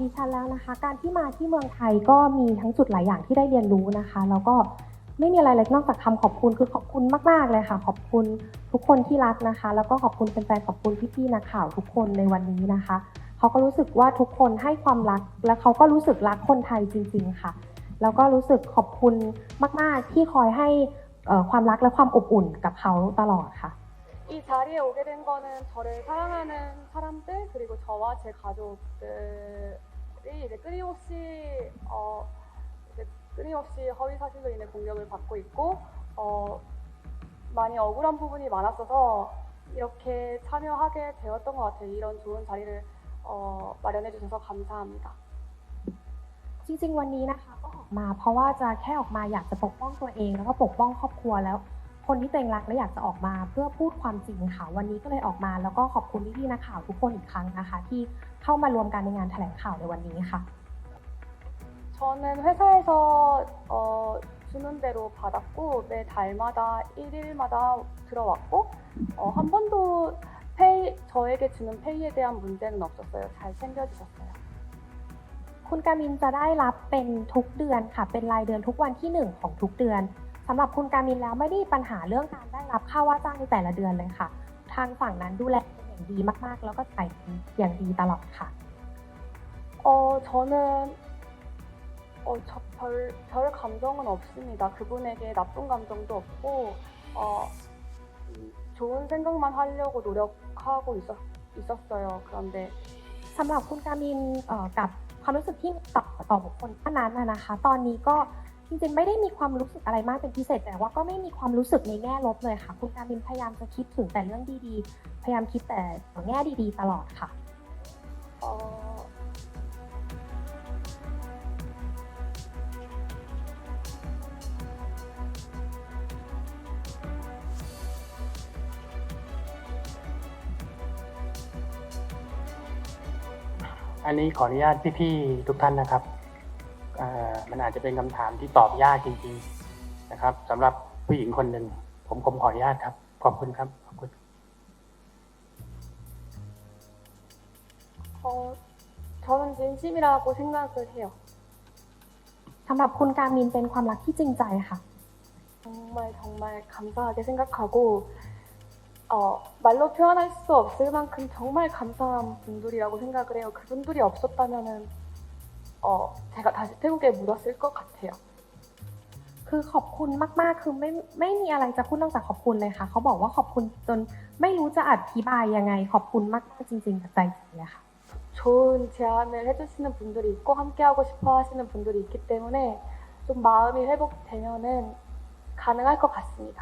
ดิฉันแล้วนะคะ การที่มาที่เมืองไทยก็มีทั้งจุดหลายอย่างที่ได้เรียนรู้นะคะ แล้วก็ไม่มีอะไรเลยนอกจากคำขอบคุณคือขอบคุณมาก ๆ เลยค่ะ ขอบคุณทุกคนที่รักนะคะ แล้วก็ขอบคุณแฟนๆขอบคุณพี่ๆนักข่าวทุกคนในวันนี้นะคะเขาก็รู้สึกว่าทุกคนให้ความรัก และเขาก็รู้สึกรักคนไทยจริง ๆ ค่ะ แล้วก็รู้สึกขอบคุณมาก ๆ ที่คอยให้ความรักและความอบอุ่นกับเขาตลอดค่ะ 이 자리에 오게 된 거는 저를 사랑하는 사람들 그리고 저와 제 가족들이 이제 끊임없이 어 이제 끊임없이 허위 사실로 인해 공격을 받고 있고 어 많이 억울한 부분이 많았어서 이렇게 참여하게 되었던 것 같아요. 이런 좋은 자리를 어 마련해 주셔서 감사합니다. จริงๆ วันนี้นะคะก็ออกมาเพราะว่าจะแค่ออกมาอยากจะปกป้องตัวเอง แล้วก็ปกป้องครอบครัวแล้ว คนที่ตัวเองรักและอยากจะออกมาเพื่อพูดความจริงค่ะวันนี้ก็เลยออกมา แล้วก็ขอบคุณพี่ๆนักข่าวทุกคนอีกครั้งนะคะ ที่เข้ามารวมกันในงานแถลงข่าวในวันนี้ค่ะ 저는 회사에서 어, 주는 대로 받았고 매 달마다 1일마다 들어왔고 어, 한 번도 페이, 저에게 주는 페이에 대한 문제는 없었어요. 잘 챙겨주셨어요. คุณกามินจะได้รับเป็นทุกเดือนค่ะ เป็นรายเดือนทุกวันที่หนึ่งของทุกเดือน สำหรับคุณกามินแล้วไม่ได้ปัญหาเรื่องการได้รับค่าว่าจ้างในแต่ละเดือนเลยค่ะ ทางฝั่งนั้นดูแลเป็นอย่างดีมากๆ แล้วก็จ่ายอย่างดีตลอดค่ะ 어, 저는 어, 저, 별, 별 감정은 없습니다. 그분에게 나쁜 감정도 없고 어, 음, 좋은 생각만 하려고 노력하고 있었, 있었어요. 그런데 สำหรับคุณกามินเอ่อกับความรู้สึกที่มีต่อต่อบุคคลท่านนั้นนะนะคะ ตอนนี้ก็ จริงๆ ไม่ได้มีความรู้สึกอะไรมากเป็นพิเศษ แต่ว่าก็ไม่มีความรู้สึกในแง่ลบเลยค่ะ คุณกามินพยายามจะคิดถึงแต่เรื่องดีๆ พยายามคิดแต่แง่ดีๆ ตลอดค่ะ 어, อันนี้ขออนุญาตพี่ๆทุกท่านนะครับเอ่อ มันอาจจะเป็นคำถามที่ตอบยากจริง ๆนะครับ สำหรับผู้หญิงคนหนึ่งผมผมขออนุญาตครับ ขอบคุณครับขอบคุณ저는진심이라고생각을해요สำหรับคุณการมินเป็นความรักที่จริงใจค่ะ정말정말감사하게생각하고어말로표현할수없을만큼정말감사한분들이라고생กค่요그분들이없었다면은 어, 제가 다시 태국에 묻었을 것 같아요. คือขอบคุณมากๆ คือไม่ไม่มีอะไรจะพูดนอกจากขอบคุณเลยค่ะ เขาบอกว่าขอบคุณจนไม่รู้จะอธิบายยังไง ขอบคุณมากๆจริงๆจากใจจริงเลยค่ะ 좋은 제안을 해주시는 분들이 있고 함께하고 싶어 하시는 분들이 있기 때문에 좀 마음이 회복되면은 가능할 것 같습니다.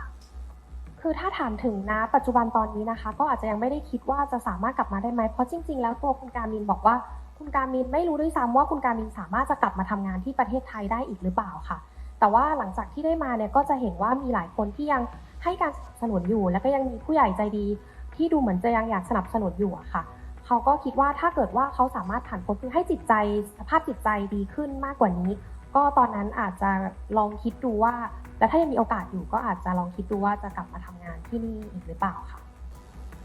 คือถ้าถามถึงนะปัจจุบันตอนนี้นะคะ ก็อาจจะยังไม่ได้คิดว่าจะสามารถกลับมาได้ไหมเพราะจริง ๆ แล้วตัวคุณการมินบอกว่า คุณการมินไม่รู้ด้วยซ้ำว่าคุณการมินสามารถจะกลับมาทำงานที่ประเทศไทยได้อีกหรือเปล่าค่ะ แต่ว่าหลังจากที่ได้มาเนี่ยก็จะเห็นว่ามีหลายคนที่ยังให้การสนับสนุนอยู่ แล้วก็ยังมีผู้ใหญ่ใจดี ที่ดูเหมือนจะยังอยากสนับสนุนอยู่อะค่ะ เขาก็คิดว่าถ้าเกิดว่าเขาสามารถผ่านพ้นคือให้จิตใจสภาพจิตใจดีขึ้นมากกว่านี้ ก็ตอนนั้นอาจจะลองคิดดูว่า และถ้ายังมีโอกาสอยู่ก็อาจจะลองคิดดูว่าจะกลับมาทำงานที่นี่อีกหรือเปล่าค่ะ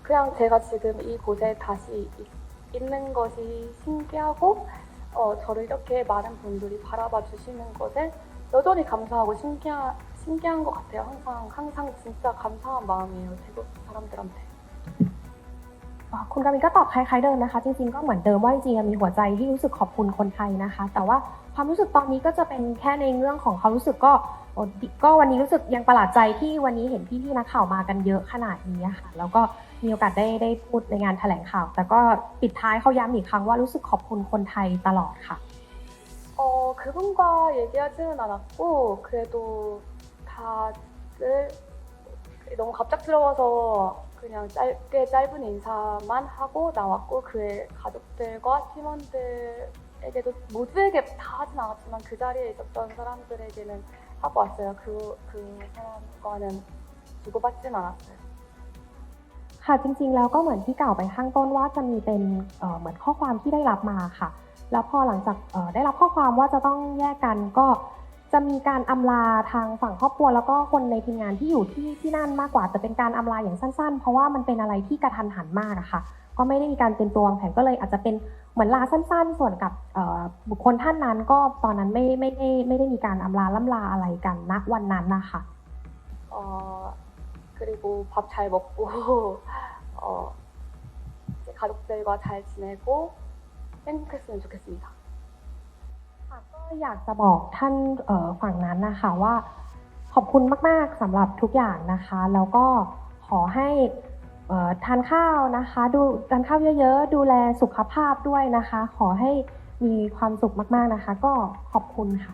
그냥 제가 지금 이곳에 다시 있- 있는 것이 신기하고 어, 저를 이렇게 많은 분들이 바라봐 주시는 것에 여전히 감사하고 신기하, 신기한 것 같아요. 항상 항상 진짜 감사한 마음이에요. 태국 사람들한테. อ๋อคุณกามินก็ตอบคล้ายๆเดิมนะคะ จริงๆก็เหมือนเดิมว่าจริงๆมีหัวใจที่รู้สึกขอบคุณคนไทยนะคะ แต่ว่าความรู้สึกตอนนี้ก็จะเป็นแค่ในเรื่องของความรู้สึกก็โอ้ดิ ก็วันนี้รู้สึกยังประหลาดใจที่วันนี้เห็นพี่ๆนักข่าวมากันเยอะขนาดนี้อะค่ะ แล้วก็มีโอกาสได้ได้พูดในงานแถลงข่าว แต่ก็ปิดท้ายเขาย้ำอีกครั้งว่ารู้สึกขอบคุณคนไทยตลอดค่ะ 어, 그분과 얘기하지는 않았고 그래도 다들 너무 갑작스러워서 그냥 짧게 짧은 인사만 하고 나왔고 그의 가족들과 팀원들에게도 모두에게 다 하진 않았지만 그 자리에 있었던 사람들에게는 하고 왔어요. 그, 그 사람과는 주고받지는 않았어요. ค่ะจริงๆแล้วก็เหมือนที่กล่าวไปข้างต้นว่าจะมีเป็นเอ่อเหมือนข้อความที่ได้รับมาค่ะ แล้วพอหลังจากเอ่อได้รับข้อความว่าจะต้องแยกกันก็ จะมีการอำลาทางฝั่งครอบครัว แล้วก็คนในทีมงานที่อยู่ที่ที่นั่นมากกว่าแต่เป็นการอำลาอย่างสั้นๆ เพราะว่ามันเป็นอะไรที่กระทันหันมากอะค่ะ ก็ไม่ได้มีการเตรียมตัววางแผนก็เลยอาจจะเป็นเหมือนลาสั้นๆ ส่วนกับเอ่อบุคคลท่านนั้นก็ตอนนั้นไม่ไม่ได้ไม่ได้มีการอำลาล่ำลาอะไรกันณวันนั้นนะคะ 어, 그리고 밥 잘 먹고 어, 이제 가족들과 잘 지내고 행복했으면 좋겠습니다. อยากจะบอกท่านฝั่งนั้นนะคะว่า ขอบคุณมาก ๆสำหรับทุกอย่างนะคะ แล้วก็ขอให้ทานข้าวนะคะ ดูทานข้าวเยอะ ๆ ดูแลสุขภาพด้วยนะคะ ขอให้มีความสุขมาก ๆนะคะ ก็ขอบคุณค่ะ